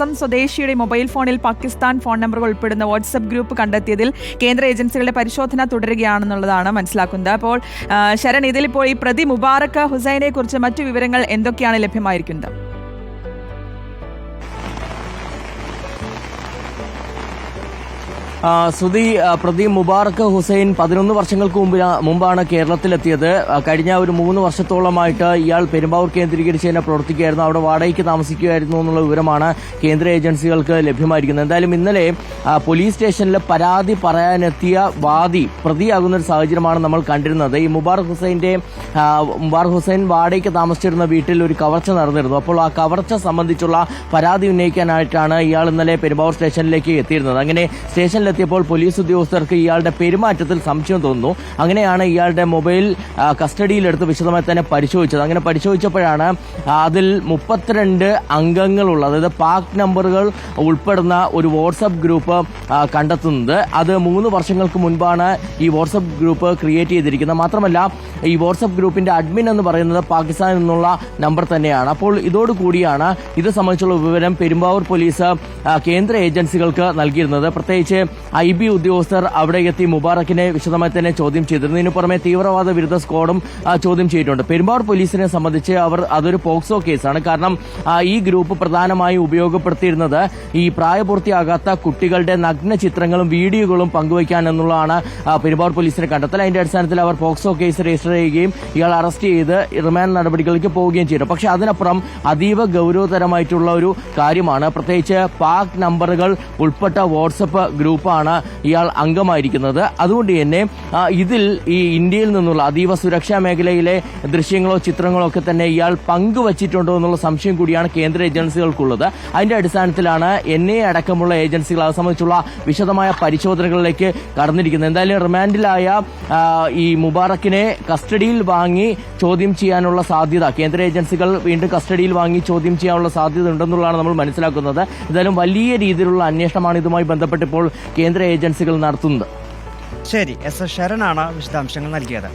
അസം സ്വദേശിയുടെ മൊബൈൽ ഫോണിൽ പാകിസ്ഥാൻ ഫോൺ നമ്പറുകൾ ഉൾപ്പെടുന്ന വാട്സപ്പ് ഗ്രൂപ്പ് കണ്ടെത്തിയതിൽ കേന്ദ്ര ഏജൻസികളുടെ പരിശോധന തുടരുകയാണെന്നുള്ളതാണ് മനസ്സിലാക്കുന്നത്. അപ്പോൾ ശരൺ ഇതിലിപ്പോൾ ഈ പ്രതി മുബാറക്ക് ഹുസൈനെ കുറിച്ച് മറ്റു വിവരങ്ങൾ എന്തൊക്കെയാണ് ലഭ്യമായിരിക്കുന്നത്? ശ്രുതി പ്രതി മുബാറക്ക് ഹുസൈൻ പതിനൊന്ന് വർഷങ്ങൾക്ക് മുമ്പ് മുമ്പാണ് കേരളത്തിലെത്തിയത്. കഴിഞ്ഞ ഒരു മൂന്ന് വർഷത്തോളമായിട്ട് ഇയാൾ പെരുമ്പാവൂർ കേന്ദ്രീകരിച്ച് തന്നെ പ്രവർത്തിക്കുകയായിരുന്നു. അവിടെ വാടകയ്ക്ക് താമസിക്കുകയായിരുന്നു എന്നുള്ള വിവരമാണ് കേന്ദ്ര ഏജൻസികൾക്ക് ലഭ്യമായിരിക്കുന്നത്. എന്തായാലും ഇന്നലെ പോലീസ് സ്റ്റേഷനിൽ പരാതി പറയാനെത്തിയ വാദി പ്രതിയാകുന്ന ഒരു സാഹചര്യമാണ് നമ്മൾ കണ്ടിരുന്നത്. ഈ മുബാറക് ഹുസൈന്റെ മുബാറക് ഹുസൈൻ വാടകയ്ക്ക് താമസിച്ചിരുന്ന വീട്ടിൽ ഒരു കവർച്ച നടന്നിരുന്നു. അപ്പോൾ ആ കവർച്ച സംബന്ധിച്ചുള്ള പരാതി ഉന്നയിക്കാനായിട്ടാണ് ഇയാൾ ഇന്നലെ പെരുമ്പാവൂർ സ്റ്റേഷനിലേക്ക് എത്തിയിരുന്നത്. അങ്ങനെ സ്റ്റേഷനിലെത്തിയപ്പോൾ പോലീസ് ഉദ്യോഗസ്ഥർക്ക് ഇയാളുടെ പെരുമാറ്റത്തിൽ സംശയം തോന്നുന്നു. അങ്ങനെയാണ് ഇയാളുടെ മൊബൈൽ കസ്റ്റഡിയിലെടുത്ത് വിശദമായി തന്നെ പരിശോധിച്ചത്. അങ്ങനെ പരിശോധിച്ചപ്പോഴാണ് അതിൽ മുപ്പത്തിരണ്ട് അംഗങ്ങളുള്ള അതായത് പാക് നമ്പറുകൾ ഉൾപ്പെടുന്ന ഒരു വാട്സപ്പ് ഗ്രൂപ്പ് കണ്ടെത്തുന്നത്. അത് മൂന്ന് വർഷങ്ങൾക്ക് മുൻപാണ് ഈ വാട്സപ്പ് ഗ്രൂപ്പ് ക്രിയേറ്റ് ചെയ്തിരിക്കുന്നത്. മാത്രമല്ല ഈ വാട്സപ്പ് ഗ്രൂപ്പിന്റെ അഡ്മിൻ എന്ന് പറയുന്നത് പാകിസ്ഥാനിൽ നിന്നുള്ള നമ്പർ തന്നെയാണ്. അപ്പോൾ ഇതോടുകൂടിയാണ് ഇത് സംബന്ധിച്ചുള്ള വിവരം പെരുമ്പാവൂർ പോലീസ് കേന്ദ്ര ഏജൻസികൾക്ക് നൽകിയിരുന്നത്. പ്രത്യേകിച്ച് ഐ ബി ഉദ്യോഗസ്ഥർ അവിടെ എത്തി മുബാറക്കിനെ വിശദമായി തന്നെ ചോദ്യം ചെയ്തിരുന്നു. ഇതിനു പുറമെ തീവ്രവാദ വിരുദ്ധ സ്ക്വാഡും ചോദ്യം ചെയ്തിട്ടുണ്ട്. പെരുമ്പാവൂർ പോലീസിനെ സംബന്ധിച്ച് അവർ അതൊരു പോക്സോ കേസാണ്. കാരണം ഈ ഗ്രൂപ്പ് പ്രധാനമായും ഉപയോഗപ്പെടുത്തിയിരുന്നത് ഈ പ്രായപൂർത്തിയാകാത്ത കുട്ടികളുടെ നഗ്ന ചിത്രങ്ങളും വീഡിയോകളും പങ്കുവയ്ക്കാൻ എന്നുള്ളതാണ് പെരുമ്പാവൂർ പോലീസിനെ കണ്ടെത്തൽ. അതിന്റെ അടിസ്ഥാനത്തിൽ അവർ പോക്സോ കേസ് രജിസ്റ്റർ ചെയ്യുകയും ഇയാൾ അറസ്റ്റ് ചെയ്ത് റിമാൻഡ് നടപടികളിലേക്ക് പോവുകയും ചെയ്തു. പക്ഷേ അതിനപ്പുറം അതീവ ഗൗരവതരമായിട്ടുള്ള ഒരു കാര്യമാണ്. പ്രത്യേകിച്ച് പാക് നമ്പറുകൾ ഉൾപ്പെട്ട വാട്സപ്പ് ഗ്രൂപ്പാണ്. ഇയാൾ അംഗമായിരിക്കുന്നത്. അതുകൊണ്ട് തന്നെ ഇതിൽ ഈ ഇന്ത്യയിൽ നിന്നുള്ള അതീവ സുരക്ഷാ മേഖലയിലെ ദൃശ്യങ്ങളോ ചിത്രങ്ങളോ ഒക്കെ തന്നെ ഇയാൾ പങ്കുവച്ചിട്ടുണ്ടോ എന്നുള്ള സംശയം കൂടിയാണ് കേന്ദ്ര ഏജൻസികൾക്കുള്ളത്. അതിന്റെ അടിസ്ഥാനത്തിലാണ് എൻ അടക്കമുള്ള ഏജൻസികൾ അത് സംബന്ധിച്ചുള്ള വിശദമായ പരിശോധനകളിലേക്ക് കടന്നിരിക്കുന്നത്. എന്തായാലും റിമാൻഡിലായ ഈ മുബാറക്കിനെ കസ്റ്റഡിയിൽ വാങ്ങി ചോദ്യം ചെയ്യാനുള്ള സാധ്യത കേന്ദ്ര ഏജൻസികൾ വീണ്ടും കസ്റ്റഡിയിൽ വാങ്ങി ചോദ്യം ചെയ്യാനുള്ള സാധ്യത ഉണ്ടെന്നുള്ളതാണ് നമ്മൾ മനസ്സിലാക്കുന്നത്. എന്തായാലും വലിയ രീതിയിലുള്ള അന്വേഷണമാണ് ഇതുമായി ബന്ധപ്പെട്ട് ഇപ്പോൾ കേന്ദ്ര ഏജൻസികൾ നടത്തുന്നത്. ശരി എസ് എസ് ശരണാണ് വിശദാംശങ്ങൾ നൽകിയത്.